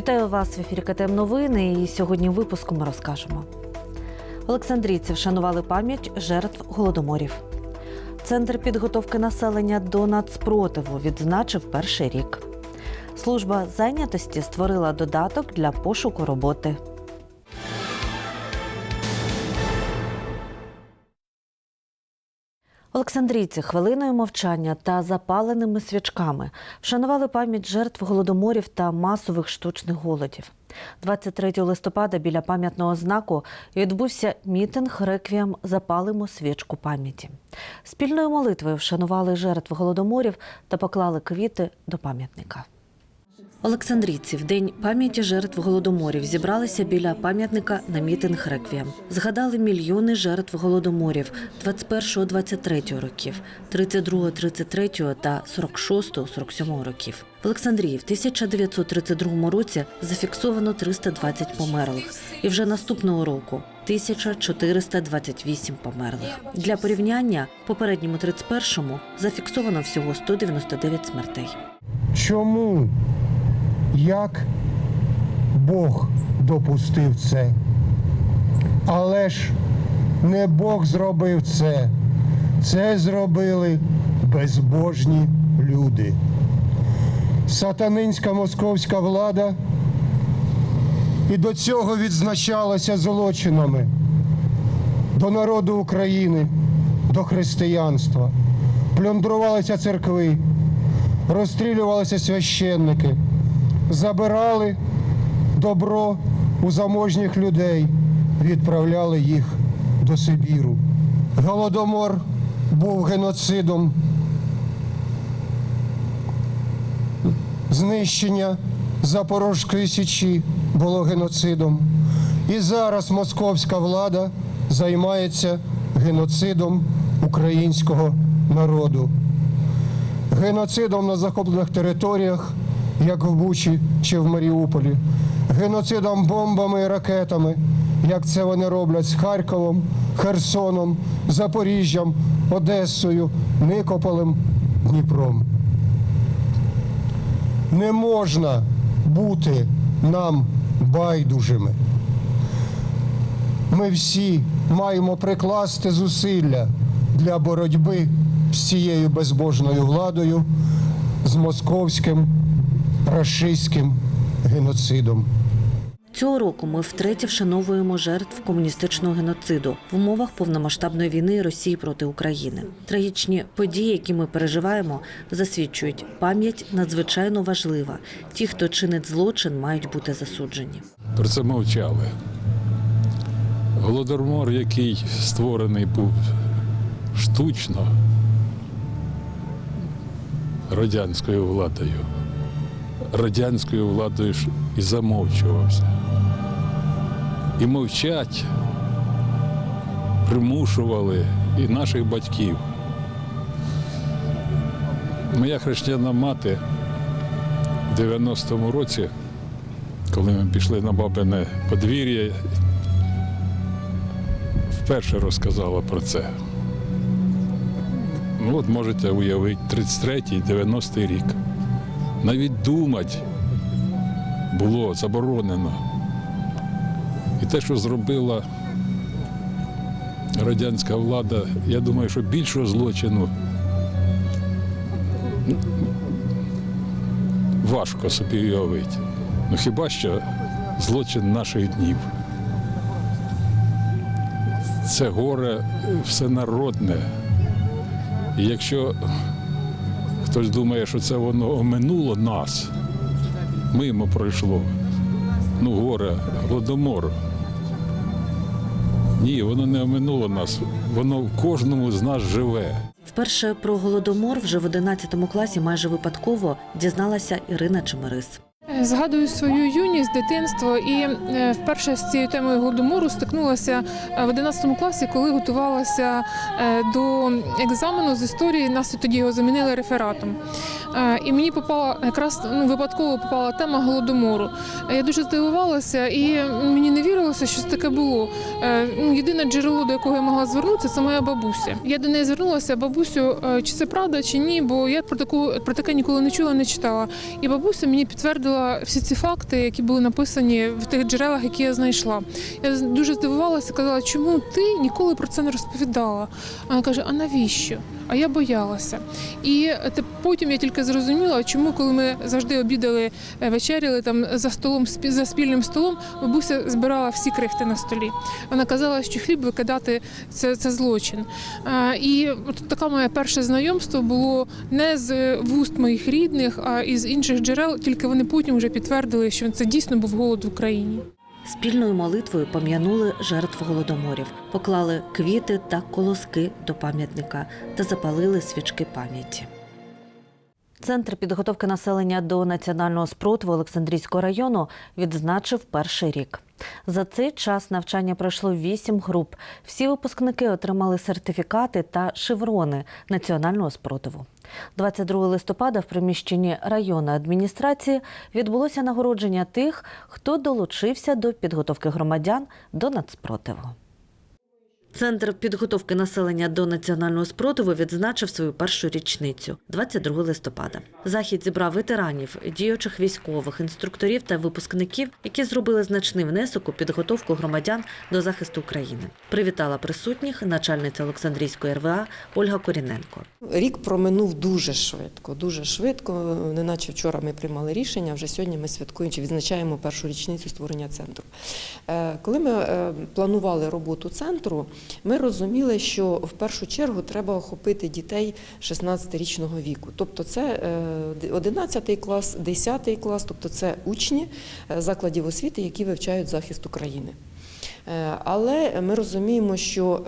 Вітаю вас в ефірі КТМ Новини. І сьогодні в випуску ми розкажемо. Олександрійці вшанували пам'ять жертв голодоморів. Центр підготовки населення до нацпротиву відзначив перший рік. Служба зайнятості створила додаток для пошуку роботи. Олександрійці хвилиною мовчання та запаленими свічками вшанували пам'ять жертв голодоморів та масових штучних голодів. 23 листопада біля пам'ятного знаку відбувся мітинг реквієм Запалимо свічку пам'яті. Спільною молитвою вшанували жертв голодоморів та поклали квіти до пам'ятника. Олександрійці в день пам'яті жертв голодоморів зібралися біля пам'ятника на мітинг реквієм. Згадали мільйони жертв голодоморів 21-23 років, 32-33 та 46-47 років. В Олександрії в 1932 році зафіксовано 320 померлих, і вже наступного року 1428 померлих. Для порівняння попередньому 31-му зафіксовано всього 199 смертей. Чому? Як Бог допустив це? Але ж не Бог зробив це. Це зробили безбожні люди. Сатанинська московська влада і до цього відзначалася злочинами до народу України, до християнства. Плюндрувалися церкви, розстрілювалися священники, забирали добро у заможніх людей, відправляли їх до Сибіру. Голодомор був геноцидом. Знищення Запорожської січі було геноцидом. І зараз московська влада займається геноцидом українського народу геноцидом на захоплених територіях, як в Бучі чи в Маріуполі, геноцидом бомбами і ракетами, як це вони роблять з Харковом, Херсоном, Запоріжжям, Одесою, Никополем, Дніпром. Не можна бути нам байдужими. Ми всі маємо прикласти зусилля для боротьби з цією безбожною владою, з московським рашистським геноцидом. Цього року ми втретє вшановуємо жертв комуністичного геноциду в умовах повномасштабної війни Росії проти України. Трагічні події, які ми переживаємо, засвідчують пам'ять надзвичайно важлива. Ті, хто чинить злочин, мають бути засуджені. Про це мовчали. Голодомор, який створений був штучно радянською владою, радянською владою і замовчувався. І мовчать примушували і наших батьків. Моя хрещена мати в 90-му році, коли ми пішли на бабине подвір'я, вперше розказала про це. Ну от можете уявити, 33-й, 90-й рік. Навіть думати було заборонено. І те, що зробила радянська влада, я думаю, що більшого злочину важко собі уявити. Ну хіба що злочин наших днів. Це горе всенародне. І якщо хтось думає, що це воно оминуло нас, мимо пройшло. Ну, горе, голодомор. Ні, воно не оминуло нас, воно в кожному з нас живе. Вперше про голодомор вже в 11 класі майже випадково дізналася Ірина Чемерис. Згадую свою юність, дитинство, і е, вперше з цією темою голодомору стикнулася е, в 11 класі, коли готувалася е, до екзамену з історії. Нас тоді його замінили рефератом. І мені попала якраз ну, випадково попала тема голодомору. Я дуже здивувалася, і мені не вірилося, що таке було. ну, єдине джерело, до якого я могла звернутися, це моя бабуся. Я до неї звернулася, бабусю, чи це правда, чи ні, бо я про таку про таке ніколи не чула, не читала. І бабуся мені підтвердила всі ці факти, які були написані в тих джерелах, які я знайшла. Я дуже здивувалася, казала, чому ти ніколи про це не розповідала. Вона каже: А навіщо? А я боялася. І тепер. те- потім я тільки зрозуміла, чому, коли ми завжди обідали, е, вечеряли там за столом за спільним столом, бабуся збирала всі крихти на столі. Вона казала, що хліб викидати це, це злочин. А, і от таке моє перше знайомство було не з вуст моїх рідних, а із інших джерел. Тільки вони потім вже підтвердили, що це дійсно був голод в Україні. Спільною молитвою пам'янули жертв голодоморів, поклали квіти та колоски до пам'ятника та запалили свічки пам'яті. Центр підготовки населення до національного спротиву Олександрійського району відзначив перший рік. За цей час навчання пройшло вісім груп. Всі випускники отримали сертифікати та шеврони національного спротиву. 22 листопада в приміщенні районної адміністрації відбулося нагородження тих, хто долучився до підготовки громадян до нацпротиву. Центр підготовки населення до національного спротиву відзначив свою першу річницю 22 листопада. Захід зібрав ветеранів, діючих військових, інструкторів та випускників, які зробили значний внесок у підготовку громадян до захисту України. Привітала присутніх начальниця Олександрійської РВА Ольга Коріненко. Рік проминув дуже швидко, дуже швидко. Неначе вчора ми приймали рішення. Вже сьогодні ми святкуємо чи відзначаємо першу річницю створення центру. Е, Коли ми е, планували роботу центру, ми розуміли, що в першу чергу треба охопити дітей 16-річного віку. Тобто це е, 11 клас, 10 клас, тобто це учні е, закладів освіти, які вивчають захист України. Е, Але ми розуміємо, що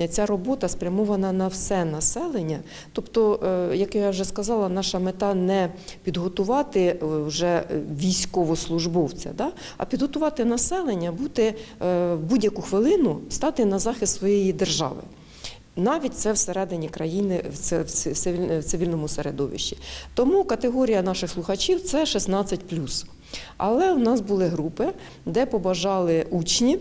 е, ця робота спрямована на все населення. Тобто, е, як я вже сказала, наша мета не підготувати вже військовослужбовця, да? а підготувати населення, бути в будь-яку хвилину стати на захист своєї держави. Навіть це всередині країни в цивільному середовищі. Тому категорія наших слухачів це 16+. Але у нас були групи, де побажали учні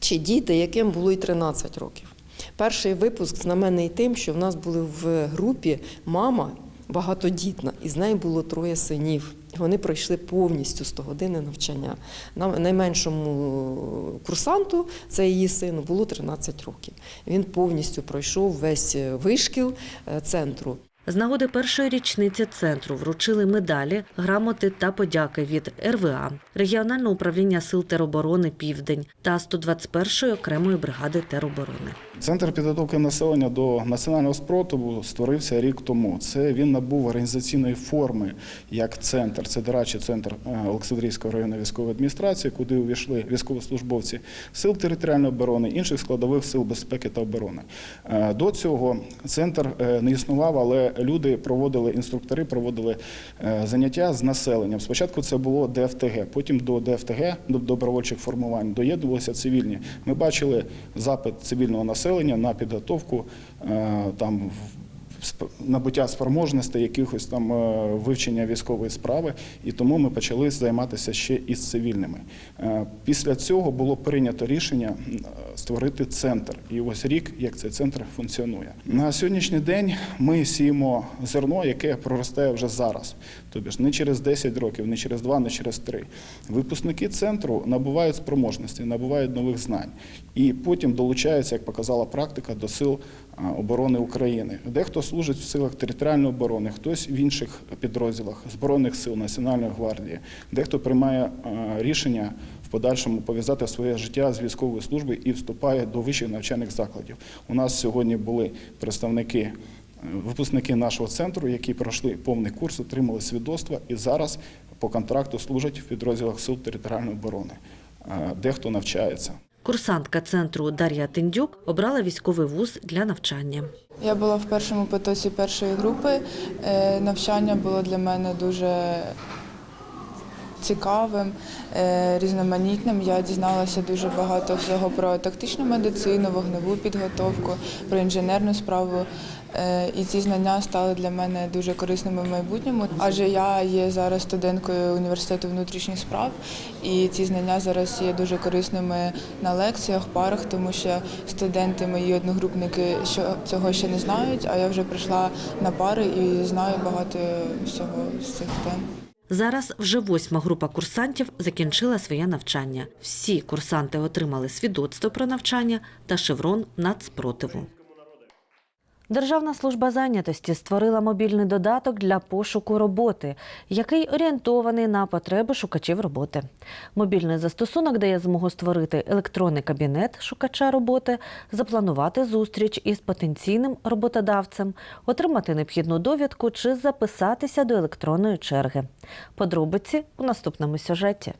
чи діти, яким було й 13 років. Перший випуск знаменний тим, що в нас були в групі мама багатодітна, і з нею було троє синів. Вони пройшли повністю 100 години навчання. Нам найменшому курсанту, це її сину, було 13 років. Він повністю пройшов весь вишкіл е, центру. З нагоди першої річниці центру вручили медалі, грамоти та подяки від РВА, регіонального управління сил тероборони Південь та 121-ї окремої бригади тероборони. Центр підготовки населення до національного спротиву створився рік тому. Це він набув організаційної форми як центр. Це дорадчий центр е, Олександрійської районної військової адміністрації, куди увійшли військовослужбовці сил територіальної оборони, інших складових сил безпеки та оборони. Е, До цього центр е, не існував, але люди проводили інструктори, проводили е, заняття з населенням. Спочатку це було ДФТГ, потім до ДФТГ, до добровольчих формувань, доєднувалися цивільні. Ми бачили запит цивільного населення на підготовку е, там. Набуття спроможностей, якихось там е, вивчення військової справи, і тому ми почали займатися ще із цивільними. Після цього було прийнято рішення створити центр. І ось рік, як цей центр функціонує. На сьогоднішній день ми сіємо зерно, яке проростає вже зараз. Тобто не через 10 років, не через 2, не через 3. Випускники центру набувають спроможності, набувають нових знань. І потім долучаються, як показала практика, до сил оборони України. Дехто служить в силах територіальної оборони, хтось в інших підрозділах Збройних сил Національної гвардії, дехто приймає рішення подальшому пов'язати своє життя з військовою службою і вступає до вищих навчальних закладів. У нас сьогодні були представники. е, Випускники нашого центру, які пройшли повний курс, отримали свідоцтва і зараз по контракту служать в підрозділах сил територіальної оборони. Е, Дехто навчається. Курсантка центру Дар'я Тиндюк обрала військовий вуз для навчання. Я була в першому потоці першої групи. Е, Навчання було для мене дуже цікавим, е, різноманітним. Я дізналася дуже багато всього про тактичну медицину, вогневу підготовку, про інженерну справу. Е, І ці знання стали для мене дуже корисними в майбутньому, адже я є зараз студенткою університету внутрішніх справ, і ці знання зараз є дуже корисними на лекціях, парах, тому що студенти, мої одногрупники, цього ще не знають. А я вже прийшла на пари і знаю багато всього з цих тем. Зараз вже восьма група курсантів закінчила своє навчання. Всі курсанти отримали свідоцтво про навчання та шеврон нацпротиву. Державна служба зайнятості створила мобільний додаток для пошуку роботи, який орієнтований на потреби шукачів роботи. Мобільний застосунок дає змогу створити електронний кабінет шукача роботи, запланувати зустріч із потенційним роботодавцем, отримати необхідну довідку чи записатися до електронної черги. Подробиці у наступному сюжеті.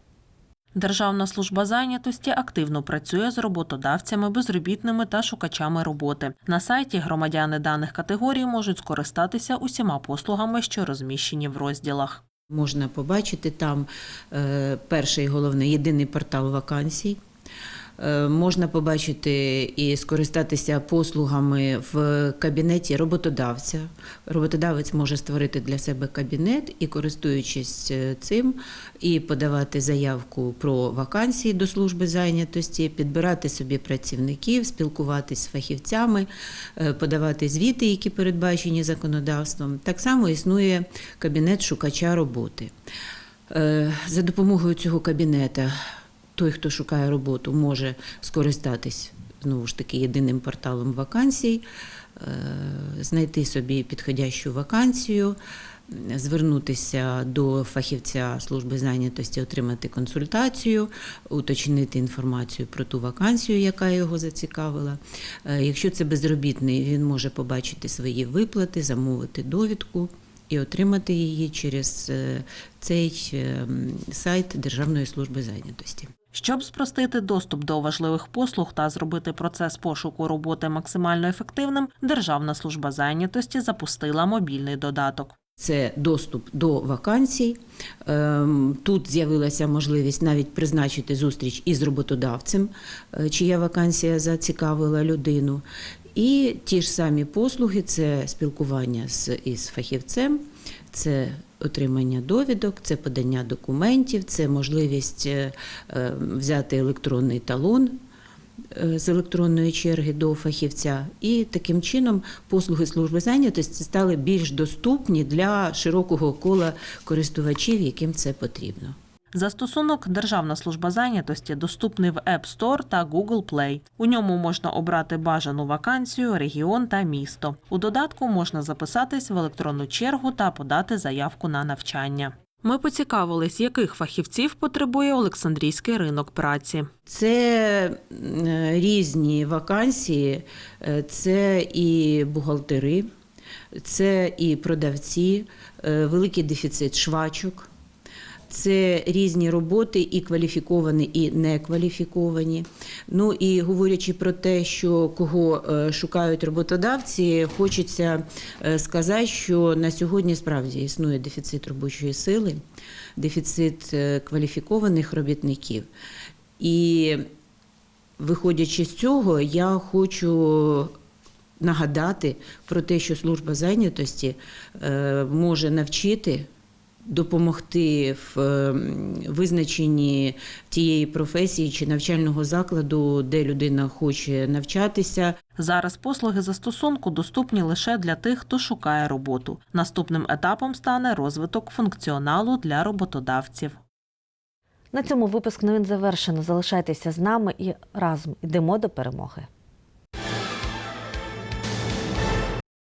Державна служба зайнятості активно працює з роботодавцями, безробітними та шукачами роботи. На сайті громадяни даних категорій можуть скористатися усіма послугами, що розміщені в розділах. Можна побачити там е, перший головний єдиний портал вакансій. Е, Можна побачити і скористатися послугами в кабінеті роботодавця. Роботодавець може створити для себе кабінет і, користуючись е, цим, і подавати заявку про вакансії до служби зайнятості, підбирати собі працівників, спілкуватись з фахівцями, е, подавати звіти, які передбачені законодавством. Так само існує кабінет шукача роботи. За допомогою цього кабінета той, хто шукає роботу, може скористатись знову ж таки єдиним порталом вакансій, е, знайти собі підходящу вакансію, звернутися до фахівця служби зайнятості, отримати консультацію, уточнити інформацію про ту вакансію, яка його зацікавила. Е, Якщо це безробітний, він може побачити свої виплати, замовити довідку і отримати її через е, цей е, сайт Державної служби зайнятості. Щоб спростити доступ до важливих послуг та зробити процес пошуку роботи максимально ефективним, Державна служба зайнятості запустила мобільний додаток. Це доступ до вакансій. Ем, Тут з'явилася можливість навіть призначити зустріч із роботодавцем, е, чия вакансія зацікавила людину. І ті ж самі послуги це спілкування з із фахівцем, це отримання довідок, це подання документів, це можливість е, е, взяти електронний талон е, з електронної черги до фахівця. І таким чином послуги служби зайнятості стали більш доступні для широкого кола користувачів, яким це потрібно. Застосунок Державна служба зайнятості доступний в App Store та Google Play. У ньому можна обрати бажану вакансію, регіон та місто. У додатку можна записатись в електронну чергу та подати заявку на навчання. Ми поцікавились, яких фахівців потребує Олександрійський ринок праці. Це е, різні вакансії, Е, це і бухгалтери, це і продавці, е, великий дефіцит швачок. Це різні роботи, і кваліфіковані, і некваліфіковані. Ну і говорячи про те, що кого е, шукають роботодавці, хочеться е, сказати, що на сьогодні справді існує дефіцит робочої сили, дефіцит е, кваліфікованих робітників. І виходячи з цього, я хочу нагадати про те, що служба зайнятості може навчити. Допомогти в е, визначенні тієї професії чи навчального закладу, де людина хоче навчатися, Зараз послуги застосунку доступні лише для тих, хто шукає роботу. Наступним етапом стане розвиток функціоналу для роботодавців. На цьому випуск новин завершено. Залишайтеся з нами і разом йдемо до перемоги.